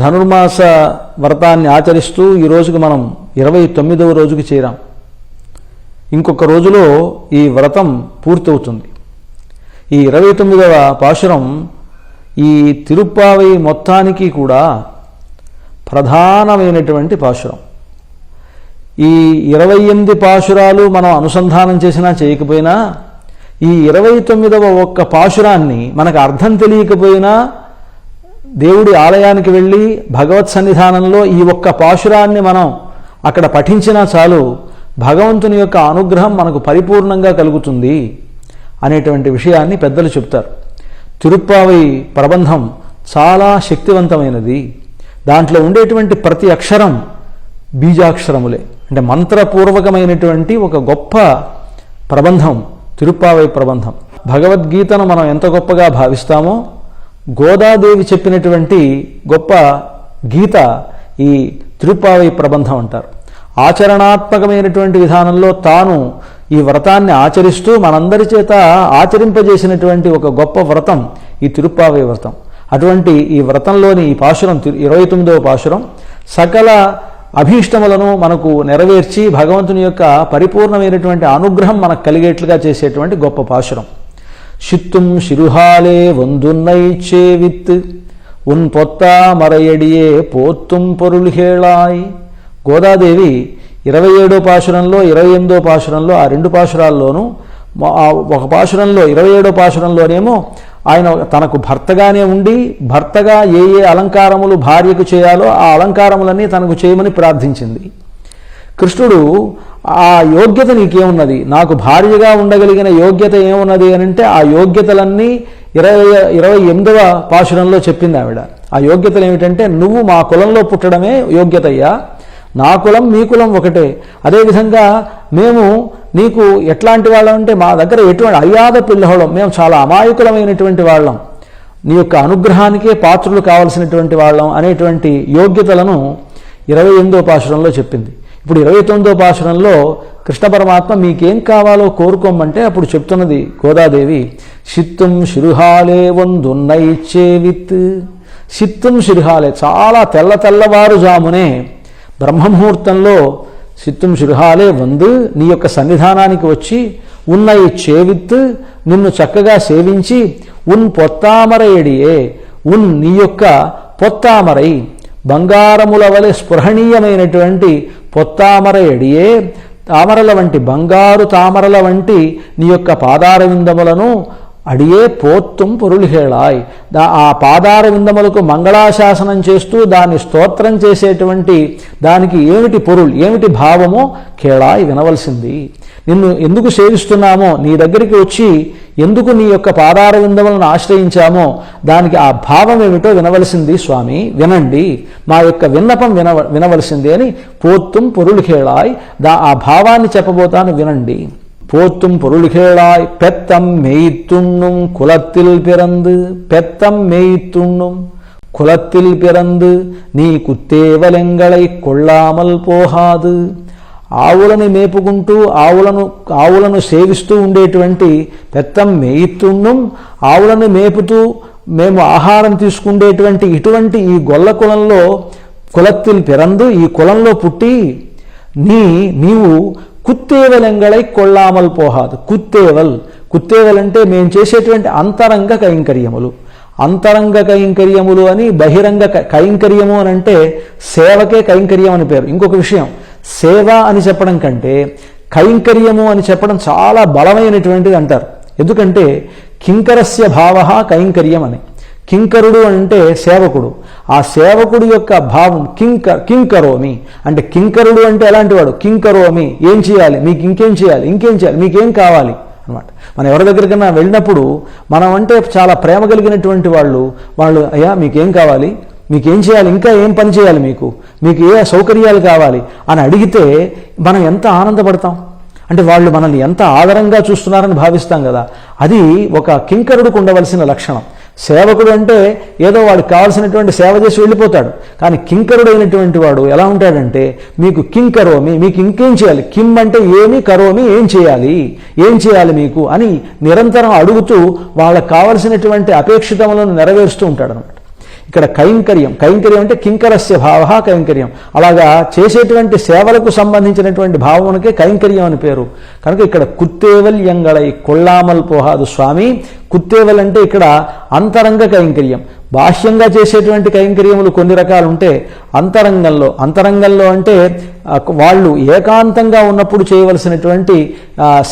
ధనుర్మాస వ్రతాన్ని ఆచరిస్తూ ఈ రోజుకి మనం ఇరవై తొమ్మిదవ రోజుకి చేరాం. ఇంకొక రోజులో ఈ వ్రతం పూర్తవుతుంది. ఈ ఇరవై తొమ్మిదవ పాశురం ఈ తిరుప్పావై మొత్తానికి కూడా ప్రధానమైనటువంటి పాశురం. ఈ ఇరవై ఎనిమిది పాశురాలు మనం అనుసంధానం చేసినా చేయకపోయినా ఈ ఇరవై తొమ్మిదవ ఒక్క పాశురాన్ని మనకు అర్థం తెలియకపోయినా దేవుడి ఆలయానికి వెళ్ళి భగవత్ సన్నిధానంలో ఈ ఒక్క పాశురాన్ని మనం అక్కడ పఠించినా చాలు భగవంతుని యొక్క అనుగ్రహం మనకు పరిపూర్ణంగా కలుగుతుంది అనేటువంటి విషయాన్ని పెద్దలు చెప్తారు తిరుప్పావై ప్రబంధం చాలా శక్తివంతమైనది. దాంట్లో ఉండేటువంటి ప్రతి అక్షరం బీజాక్షరములే. అంటే మంత్రపూర్వకమైనటువంటి ఒక గొప్ప ప్రబంధం తిరుప్పావై ప్రబంధం. భగవద్గీతను మనం ఎంత గొప్పగా భావిస్తామో గోదాదేవి చెప్పినటువంటి గొప్ప గీత ఈ తిరుప్పావై ప్రబంధం అంటారు. ఆచరణాత్మకమైనటువంటి విధానంలో తాను ఈ వ్రతాన్ని ఆచరిస్తూ మనందరి చేత ఆచరింపజేసినటువంటి ఒక గొప్ప వ్రతం ఈ తిరుప్పావై వ్రతం. అటువంటి ఈ వ్రతంలోని ఈ పాశురం ఇరవై తొమ్మిదవ పాశురం సకల అభీష్టములను మనకు నెరవేర్చి భగవంతుని యొక్క పరిపూర్ణమైనటువంటి అనుగ్రహం మనకు కలిగేట్లుగా చేసేటువంటి గొప్ప పాశురం. சித்தும் சிறுகாலே வந்துன்னை சேவித்து உன் பொத்தா மறையடியே போத்தும் பொருள்கேளாய் గోదాదేవి ఇరవై ఏడో పాశురంలో ఇరవై ఎనిమిదో పాశురంలో ఆ రెండు పాశురాల్లోనూ ఒక పాశురంలో ఇరవై ఏడో పాశురంలోనేమో ఆయన తనకు భర్తగానే ఉండి భర్తగా ఏ ఏ అలంకారములు భార్యకు చేయాలో ఆ అలంకారములన్నీ తనకు చేయమని ప్రార్థించింది. కృష్ణుడు ఆ యోగ్యత నీకేమున్నది? నాకు భార్యగా ఉండగలిగిన యోగ్యత ఏమున్నది అని అంటే ఆ యోగ్యతలన్నీ ఇరవై ఇరవై ఎనిమిదవ పాశురంలో చెప్పింది ఆవిడ. ఆ యోగ్యతలు ఏమిటంటే నువ్వు మా కులంలో పుట్టడమే యోగ్యతయ్యా. నా కులం మీ కులం ఒకటే. అదేవిధంగా మేము నీకు ఎట్లాంటి వాళ్ళం అంటే మా దగ్గర ఎటువంటి అయ్యాద పిల్లహోళం మేము చాలా అమాయకులమైనటువంటి వాళ్ళం. నీ యొక్క అనుగ్రహానికే పాత్రులు కావలసినటువంటి వాళ్ళం అనేటువంటి యోగ్యతలను ఇరవై ఎనిమిదో పాశురంలో చెప్పింది. ఇప్పుడు ఇరవై తొమ్మిదో పాశురంలో కృష్ణ పరమాత్మ మీకేం కావాలో కోరుకోమంటే అప్పుడు చెప్తున్నది గోదాదేవి సిత్తుం శిరుహాలే వందున్నై చేవిత్ సిత్తుం శిరుహాలే చాలా తెల్ల తెల్లవారుజామునే బ్రహ్మముహూర్తంలో సిత్తుం శిరుహాలే వందు నీ యొక్క సన్నిధానానికి వచ్చి ఉన్న ఈ చేవిత్ నిన్ను చక్కగా సేవించి ఉన్ పొత్తామరయడియే ఉన్ నీ యొక్క పొత్తామరై బంగారముల వలె స్పృహణీయమైనటువంటి పొత్తామర ఎడియే తామరల వంటి బంగారు తామరల వంటి నీ యొక్క పాదార విందములను అడియే పోత్తుం పొరులిహేళాయ్ దా ఆ పాదార విందములకు మంగళాశాసనం చేస్తూ దాన్ని స్తోత్రం చేసేటువంటి దానికి ఏమిటి పొరులు ఏమిటి భావమో? కేళాయ్ వినవలసింది. నిన్ను ఎందుకు సేవిస్తున్నామో నీ దగ్గరికి వచ్చి ఎందుకు నీ యొక్క పాదార విందములను ఆశ్రయించామో దానికి ఆ భావం ఏమిటో వినవలసింది స్వామి వినండి మా యొక్క విన్నపం వినవ వినవలసింది అని పోత్తుం పొరులుఖేళాయ్ దా ఆ భావాన్ని చెప్పబోతాను వినండి போத்தும் பொருள்கேளாய் பெத்தம் மெய்த்துண்ணும் குலத்தில் பிறந்து பெத்தம் மெய்த்துண்ணும் குலத்தில் பிறந்து நீ కుత్తేవలెంగళై కొళ్ళామల్ పోహాదు ఆవులని మేపుకుంటూ ఆవులను ఆవులను సేవిస్తూ ఉండేటువంటి పెత్తం మేయిత్తుండం ఆవులను మేపుతూ మేము ఆహారం తీసుకుండేటువంటి ఇటువంటి ఈ గొల్ల కులంలో కులత్తిల్ పిరందు ఈ కులంలో పుట్టి నీ నీవు కుత్తేవలెంగళై కొళ్ళామల్ పోహాదు. కుత్తేవల్. కుత్తేవల్ అంటే మేము చేసేటువంటి అంతరంగ కైంకర్యములు. అంతరంగ కైంకర్యములు అని బహిరంగ కైంకర్యము అని అంటే సేవకే కైంకర్యం అని పేరు. ఇంకొక విషయం. సేవ అని చెప్పడం కంటే కైంకర్యము అని చెప్పడం చాలా బలమైనటువంటిది అంటారు. ఎందుకంటే కింకరస్య భావ కైంకర్యం అని. కింకరుడు అంటే సేవకుడు. ఆ సేవకుడు యొక్క భావం కింక కింకరోమి. అంటే కింకరుడు అంటే ఎలాంటి వాడు? కింకరోమి. ఏం చేయాలి? మీకు ఇంకేం చేయాలి? ఇంకేం చేయాలి? మీకేం కావాలి? అనమాట మనం ఎవరి దగ్గరికైనా వెళ్ళినప్పుడు మనం అంటే చాలా ప్రేమ కలిగినటువంటి వాళ్ళు వాళ్ళు అయ్యా మీకేం కావాలి? మీకేం చేయాలి? ఇంకా ఏం పని చేయాలి మీకు? మీకు ఏ సౌకర్యాలు కావాలి? అని అడిగితే మనం ఎంత ఆనందపడతాం? అంటే వాళ్ళు మనల్ని ఎంత ఆదరంగా చూస్తున్నారని భావిస్తాం కదా. అది ఒక కింకరుడికి ఉండవలసిన లక్షణం. సేవకుడు అంటే ఏదో వాడికి కావాల్సినటువంటి సేవ చేసి వెళ్ళిపోతాడు. కానీ కింకరుడు అయినటువంటి వాడు ఎలా ఉంటాడంటే మీకు కింకరోమి మీకు ఇంకేం చేయాలి? కిమ్ అంటే ఏమి కరోమి ఏం చేయాలి? ఏం చేయాలి మీకు? అని నిరంతరం అడుగుతూ వాళ్ళకు కావలసినటువంటి అపేక్షితములను నెరవేరుస్తూ ఉంటాడు అనమాట ఇక్కడ కైంకర్యం. కైంకర్యం అంటే కింకరస్య భావ కైంకర్యం. అలాగా చేసేటువంటి సేవలకు సంబంధించినటువంటి భావమునకే కైంకర్యం అని పేరు. కనుక ఇక్కడ కుత్తేవల్ ఎంగళై కొల్లామల్ పోహాదు స్వామి. కుత్తేవల్ అంటే ఇక్కడ అంతరంగ కైంకర్యం. బాహ్యంగా చేసేటువంటి కైంకర్యములు కొన్ని రకాలు ఉంటే అంతరంగంలో. అంతరంగంలో అంటే వాళ్ళు ఏకాంతంగా ఉన్నప్పుడు చేయవలసినటువంటి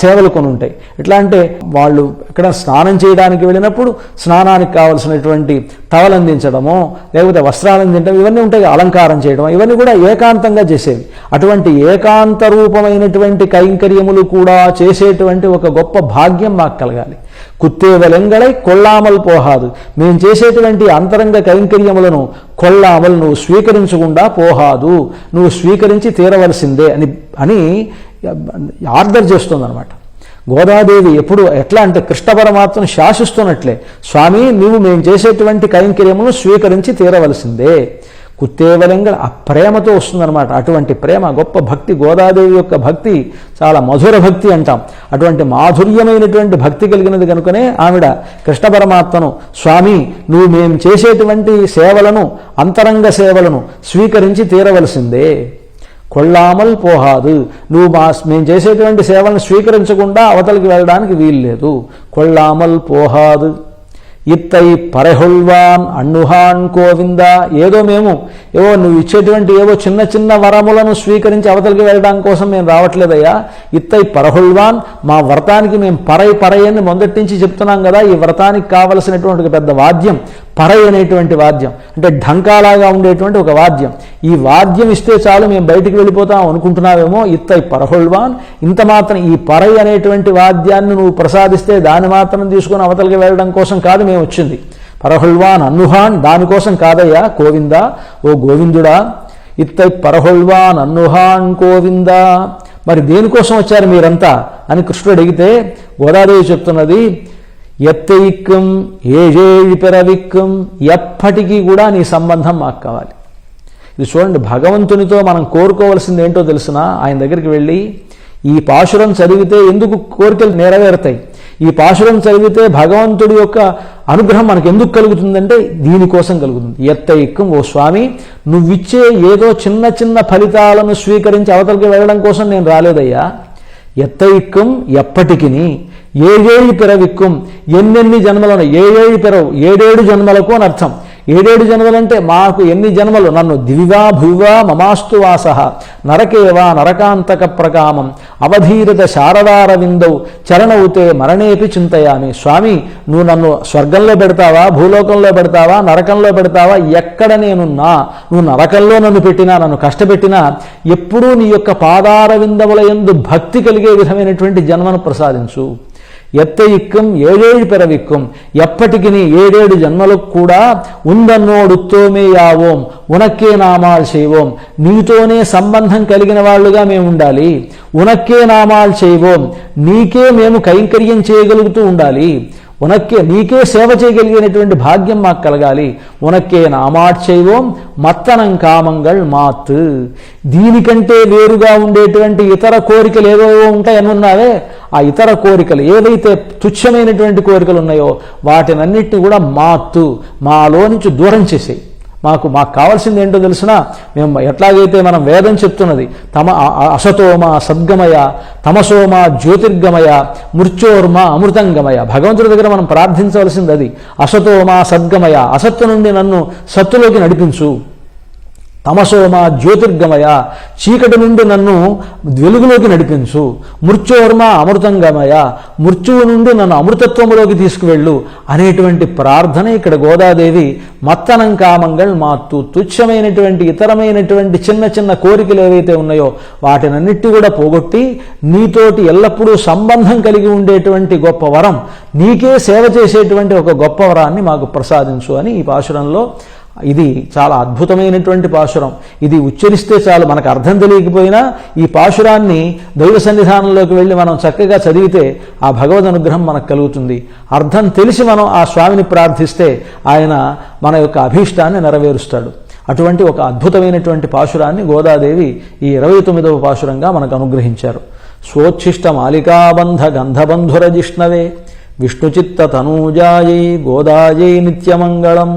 సేవలు కొన్ని ఉంటాయి. ఎట్లా అంటే వాళ్ళు ఎక్కడ స్నానం చేయడానికి వెళ్ళినప్పుడు స్నానానికి కావలసినటువంటి టవల్ అందించడము లేకపోతే వస్త్రాలు అందించడం ఇవన్నీ ఉంటాయి అలంకారం చేయడం ఇవన్నీ కూడా ఏకాంతంగా చేసేవి. అటువంటి ఏకాంత రూపమైనటువంటి కైంకర్యములు కూడా చేసేటువంటి ఒక గొప్ప భాగ్యం మాకు కలగాలి. కుత్తేవలెంగళై కొల్లామల్ పోహాదు. మేము చేసేటువంటి అంతరంగ కైంకర్యములను కొల్లామల్ నువ్వు స్వీకరించకుండా పోహాదు. నువ్వు స్వీకరించి తీరవలసిందే అని అని ఆర్డర్ చేస్తుందన్నమాట. గోదాదేవి ఎప్పుడు ఎట్లా అంటే కృష్ణ పరమాత్మను శాసిస్తున్నట్లే. స్వామి నువ్వు మేము చేసేటువంటి కైంకర్యమును స్వీకరించి తీరవలసిందే. కుత్తేవలింగ ఆ ప్రేమతో వస్తుందన్నమాట. అటువంటి ప్రేమ గొప్ప భక్తి గోదాదేవి యొక్క భక్తి చాలా మధుర భక్తి అంటాం. అటువంటి మాధుర్యమైనటువంటి భక్తి కలిగినది కనుకనే ఆవిడ కృష్ణ పరమాత్మను స్వామి నువ్వు మేము చేసేటువంటి సేవలను అంతరంగ సేవలను స్వీకరించి తీరవలసిందే. కొల్లామల్ పోహాదు. నువ్వు మా మేము చేసేటువంటి సేవలను స్వీకరించకుండా అవతలికి వెళ్ళడానికి వీల్లేదు. కొల్లామల్ పోహాదు. ఇత్తై పరహుల్వాన్ అన్నుహాన్ కోవిందా ఏదో మేము ఏవో నువ్వు ఇచ్చేటువంటి ఏవో చిన్న చిన్న వరములను స్వీకరించి అవతలికి వెళ్ళడం కోసం మేము రావట్లేదయ్యా. ఇత్తై పరహుల్వాన్ మా వ్రతానికి మేము పరై పరై అని మొదటి నుంచి చెప్తున్నాం కదా ఈ వ్రతానికి కావలసినటువంటి పెద్ద వాద్యం. పరై అనేటువంటి వాద్యం. అంటే ఢంకాలాగా ఉండేటువంటి ఒక వాద్యం. ఈ వాద్యం ఇస్తే చాలు మేము బయటికి వెళ్ళిపోతాం అనుకుంటున్నావేమో ఇత్తై పరహుల్వాన్ ఇంత మాత్రం ఈ పరై అనేటువంటి వాద్యాన్ని నువ్వు ప్రసాదిస్తే దాన్ని మాత్రం తీసుకుని అవతలికి వెళ్ళడం కోసం కాదు మేము వచ్చింది. పరహుల్వాన్ అన్నుహాన్ దానికోసం కాదయ్యా గోవిందా ఓ గోవిందుడా ఇత్తై పరహుల్వాన్ అన్నుహాన్ గోవిందా. మరి దేనికోసం వచ్చారు మీరంతా? అని కృష్ణుడు అడిగితే గోదాదేవి చెప్తున్నది ఎత్తయిక్కం ఏజేళి పెరవిక్కం ఎప్పటికీ కూడా నీ సంబంధం మాకు కావాలి. ఇది చూడండి భగవంతునితో మనం కోరుకోవలసింది ఏంటో తెలుసునా? ఆయన దగ్గరికి వెళ్ళి ఈ పాశురం చదివితే ఎందుకు కోరికలు నెరవేరుతాయి? ఈ పాశురం చదివితే భగవంతుడి యొక్క అనుగ్రహం మనకు ఎందుకు కలుగుతుందంటే దీనికోసం కలుగుతుంది. ఎత్తయిక్కం ఓ స్వామి నువ్విచ్చే ఏదో చిన్న చిన్న ఫలితాలను స్వీకరించి అవతలికి వెళ్ళడం కోసం నేను రాలేదయ్యా. ఎత్తయిక్కం ఎప్పటికీ ఎప్పటికిని ఏడేడు పిరవిక్కుం ఎన్నెన్ని జన్మలను? ఏడేడు పిరవు ఏడేడు జన్మలకు అని అర్థం. ఏడేడు జన్మలంటే మాకు ఎన్ని జన్మలు? నన్ను దివివా భువివా మమాస్తు వాస నరకేవా నరకాంతక ప్రకామం. అవధీరత శారదారవిందౌ. చరణవుతే మరణేపి చింతయామి. స్వామి నువ్వు నన్ను స్వర్గంలో పెడతావా? భూలోకంలో పెడతావా? నరకంలో పెడతావా? ఎక్కడ నేనున్నా నువ్వు నరకంలో నన్ను పెట్టినా నన్ను కష్టపెట్టినా ఎప్పుడూ నీ యొక్క పాదారవిందముల ఎందు భక్తి కలిగే విధమైనటువంటి జన్మను ప్రసాదించు. ఎత్తయిక్కుం ఏడేడు పెరవిక్కం ఎప్పటికి ఏడేడు జన్మలకు కూడా ఉందన్నోడుత్తోమేయావోం ఉనక్కే నామాలు చేయవోం. నీతోనే సంబంధం కలిగిన వాళ్ళుగా మేము ఉండాలి. ఉనక్కే నామాలు చేయవోం. నీకే మేము కైంకర్యం చేయగలుగుతూ ఉండాలి. ఉనక్కే నీకే సేవ చేయగలిగినటువంటి భాగ్యం మాకు కలగాలి. ఉనక్కే నామాడ్చైవోం మత్తనం కామంగల్ మాత్. దీనికంటే వేరుగా ఉండేటువంటి ఇతర కోరికలు ఏవేవో ఉంటాయనున్నావే? ఆ ఇతర కోరికలు ఏవైతే తుచ్చమైనటువంటి కోరికలు ఉన్నాయో వాటినన్నిటిని కూడా మాత్తు మాలో నుంచి దూరం చేసేయి. మాకు మాకు కావాల్సింది ఏంటో తెలిసిన మేము ఎట్లాగైతే మనం వేదం చెప్తున్నది తమ అసతోమ సద్గమయ తమసోమ జ్యోతిర్గమయ మృత్యోర్మ అమృతంగమయ భగవంతుడి దగ్గర మనం ప్రార్థించవలసింది అది అసతోమ సద్గమయ అసత్తు నుండి నన్ను సత్తులోకి నడిపించు. తమసోమ జ్యోతిర్గమయ చీకటి నుండి నన్ను వెలుగులోకి నడిపించు. మృత్యోర్మ అమృతంగమయ మృత్యువు నుండి నన్ను అమృతత్వంలోకి తీసుకువెళ్ళు అనేటువంటి ప్రార్థన ఇక్కడ గోదాదేవి మత్తనం కామంగల్ మాత్తు తుచ్చమైనటువంటి ఇతరమైనటువంటి చిన్న చిన్న కోరికలు ఏవైతే ఉన్నాయో వాటినన్నిటి కూడా పోగొట్టి నీతోటి ఎల్లప్పుడూ సంబంధం కలిగి ఉండేటువంటి గొప్ప వరం నీకే సేవ చేసేటువంటి ఒక గొప్ప వరాన్ని మాకు ప్రసాదించు అని ఈ పాశురంలో ఇది చాలా అద్భుతమైనటువంటి పాశురం. ఇది ఉచ్చరిస్తే చాలు మనకు అర్థం తెలియకపోయినా ఈ పాశురాన్ని దైవ సన్నిధానంలోకి వెళ్ళి మనం చక్కగా చదివితే ఆ భగవద్ అనుగ్రహం మనకు కలుగుతుంది. అర్థం తెలిసి మనం ఆ స్వామిని ప్రార్థిస్తే ఆయన మన యొక్క అభీష్టాన్ని నెరవేరుస్తాడు. అటువంటి ఒక అద్భుతమైనటువంటి పాశురాన్ని గోదాదేవి ఈ ఇరవై తొమ్మిదవ పాశురంగా మనకు అనుగ్రహించారు. స్వోచ్ఛిష్ట మాలికాబంధ గంధబంధుర జిష్ణవే విష్ణుచిత్త తనూజాయై గోదాయై నిత్యమంగళం.